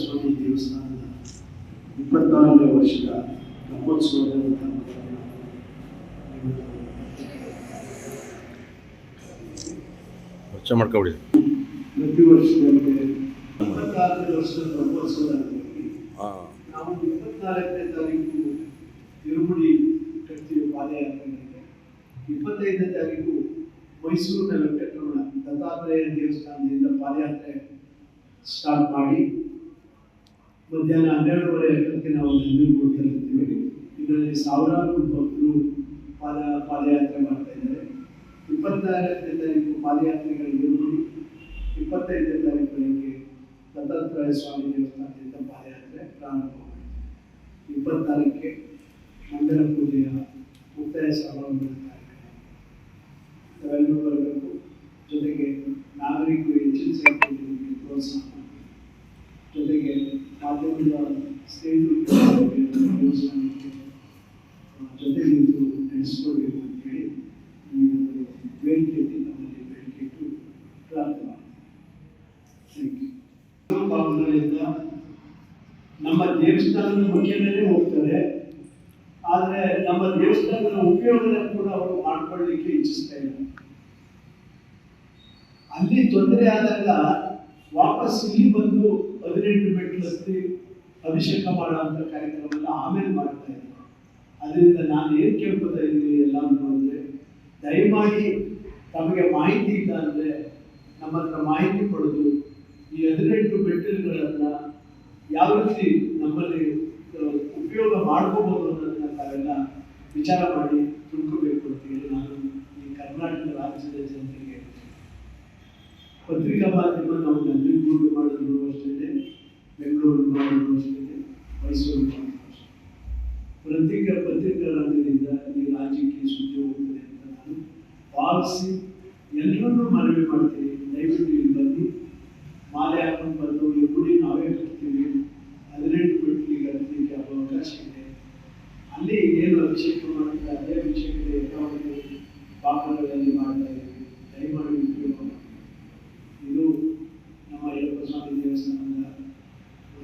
ಸ್ವಾಮಿ ದೇವಸ್ಥಾನದ ಇಪ್ಪತ್ನಾಲ್ಕನೇ ವರ್ಷದ ಬ್ರಹ್ಮೋತ್ಸವದ ಮಾಡ್ಕೊಬಿಡಿ. ಪ್ರತಿ ವರ್ಷದಲ್ಲಿ ವರ್ಷದ ಬ್ರಹ್ಮೋತ್ಸವದ ಅಂಗವಾಗಿ ಹಾಂ ನಾವು ಇಪ್ಪತ್ನಾಲ್ಕನೇ ತಾರೀಕು ತಿರುಗುಡಿ ಕಟ್ತೀವಿ ಪಾದಯಾತ್ರೆಗಳಿಗೆ ಇಪ್ಪತ್ತೈದನೇ ತಾರೀಕು ಮೈಸೂರಿನಲ್ಲಿ ವೆಂಕಟರಮಣ ದತ್ತಾತ್ರೇಯ ದೇವಸ್ಥಾನದಿಂದ ಪಾದಯಾತ್ರೆ ಸ್ಟಾರ್ಟ್ ಮಾಡಿ ಮಧ್ಯಾಹ್ನ ಹನ್ನೆರಡುವರೆ ಗಂಟೆಗೆ ನಾವು ನಂಜನಗೂಡು ತಲುಪ್ತೀವಿ ಇದರಲ್ಲಿ ಸಾವಿರಾರು ಭಕ್ತರು ಪಾದ, ಪಾದಯಾತ್ರೆ ಮಾಡ್ತಾ ಇದ್ದಾರೆ. ಇಪ್ಪತ್ತಾರನೇ ತಾರೀಕು ಪಾದಯಾತ್ರೆಗಳಿಗೆ ಇರುವುದು ಇಪ್ಪತ್ತೈದನೇ ತಾರೀಕು ಬೆಳಗ್ಗೆ ದತ್ತಾತ್ರೇಯ ಸ್ವಾಮಿ ದೇವಸ್ಥಾನದಿಂದ ಪಾದಯಾತ್ರೆ ಪ್ರಾರಂಭವಾಗಿದೆ ಇಪ್ಪತ್ತಾರಕ್ಕೆ ಮಂಗಲ ಪೂಜೆಯ ಮುಕ್ತಾಯ ಸಮಾರಂಭದ ಜೊತೆಗೆ ಮಾಧ್ಯಮದ ಸ್ನೇಹಿತರು ದೇವಸ್ಥಾನಕ್ಕೆ ಆ, ಜೊತೆ ನಿಂತು ನಡೆಸ್ಕೊಳ್ಬೇಕು ಈ ಒಂದು ಬೇಡಿಕೆಯಲ್ಲಿ ನಮ್ಮಲ್ಲಿ ಬೇಡಿಕೆ ಇಟ್ಟು ಪ್ರಾರ್ಥನೆ ಭಾವನೆಗಳಿಂದ ನಮ್ಮ ದೇವಸ್ಥಾನದ ಮುಖ್ಯನೇ ಹೋಗ್ತಾರೆ. ಆದರೆ ನಮ್ಮ ದೇವಸ್ಥಾನದ ಉಪಯೋಗನ ಕೂಡ ಅವರು ಮಾಡ್ಕೊಳ್ಳಿಕ್ಕೆ ಇಚ್ಛಿಸ್ತಾ ಇಲ್ಲ. ಅಲ್ಲಿ ತೊಂದರೆ ಆದಾಗ ವಾಪಸ್ ಇಲ್ಲಿ ಬಂದು ಹದಿನೆಂಟು ಮೆಟ್ಲು ಹತ್ತಿ ಅಭಿಷೇಕ ಮಾಡುವಂಥ ಕಾರ್ಯಕ್ರಮವನ್ನು ಆಮೇಲೆ ಮಾಡ್ತಾ ಇದ್ದೆ ಅದರಿಂದ ನಾನು ಏನು ಕೇಳ್ಕೊತಾ ಇದ್ದೀನಿ ಎಲ್ಲ ಅಂದರೆ ದಯಮಾಡಿ ತಮಗೆ ಮಾಹಿತಿ ಇಲ್ಲ ಅಂದರೆ ನಮ್ಮ ಹತ್ರ ಮಾಹಿತಿ ಪಡೆದು ಈ ಹದಿನೆಂಟು ಮೆಟ್ಟಿಲುಗಳನ್ನು ಯಾವ ರೀತಿ ನಮ್ಮಲ್ಲಿ ಉಪಯೋಗ ಮಾಡ್ಕೋಬಹುದು ಅನ್ನೋದನ್ನ ವಿಚಾರ ಮಾಡಿ ತಿಳ್ಕೋಬೇಕು ಅಂತ ಹೇಳಿ ನಾನು ಈ ಕರ್ನಾಟಕ ರಾಜ್ಯದ ಜನತೆಗೆ. ಪತ್ರಿಕಾ ಮಾಧ್ಯಮ ನಾವು ಪತ್ರಿಕಾ ಪತ್ರಿಕಾ ನೀವು ರಾಜಕೀಯ ರಾಜ್ಯಕ್ಕೆ ಸುದ್ದಿ ಹೋಗ್ತದೆ ಅಂತ ನಾನು ಭಾವಿಸಿ ಎಲ್ಲರನ್ನೂ ಮನವಿ ಮಾಡ್ತೀನಿ. ದಯವಿಟ್ಟು ಇಲ್ಲಿ ಬನ್ನಿ. ಮಾಲೆ ಹಾಕೊಂಡು ಬಂದು ಈ ಗುಡಿ ನಾವೇ ಕಟ್ತೀವಿ. ಹದಿನೆಂಟು ಮೆಟ್ಟಿಲಿಗೆ ಹತ್ತಲಿಕ್ಕೆ ಅವಕಾಶ ಇದೆ. ಅಲ್ಲಿ ಏನು ಅಭಿಷೇಕ ಮಾಡ್ತಾರೆ, ಅದೇ ಅಭಿಷೇಕದ ಯಥಾವತ್ತು ಪಾಪಗಳಲ್ಲಿ ಮಾಡ್ತಾ